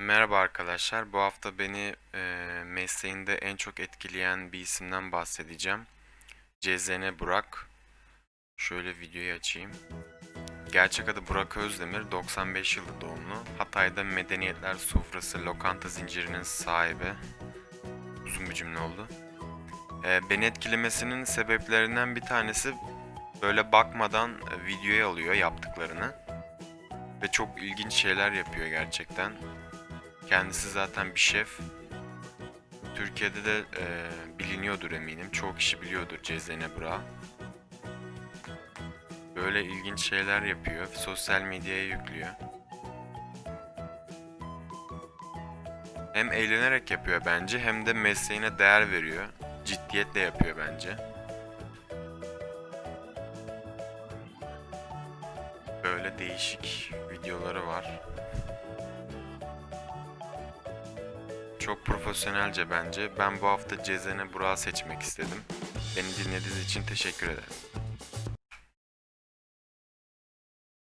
Merhaba arkadaşlar. Bu hafta beni e, mesleğinde en çok etkileyen bir isimden bahsedeceğim. CZN Burak. Şöyle videoyu açayım. Gerçek adı Burak Özdemir, 95 yılı doğumlu. Hatay'da Medeniyetler Sofrası lokanta zincirinin sahibi. Uzun bir cümle oldu. E, beni etkilemesinin sebeplerinden bir tanesi böyle bakmadan videoya alıyor yaptıklarını. Ve çok ilginç şeyler yapıyor gerçekten. Kendisi zaten bir şef. Türkiye'de de e, biliniyordur eminim. Çoğu kişi biliyordur Cezene Burak'ı. Böyle ilginç şeyler yapıyor. Sosyal medyaya yüklüyor. Hem eğlenerek yapıyor bence hem de mesleğine değer veriyor. Ciddiyetle yapıyor bence. Böyle değişik videoları var. Çok profesyonelce bence. Ben bu hafta Cezene Burak'ı seçmek istedim. Beni dinlediğiniz için teşekkür ederim.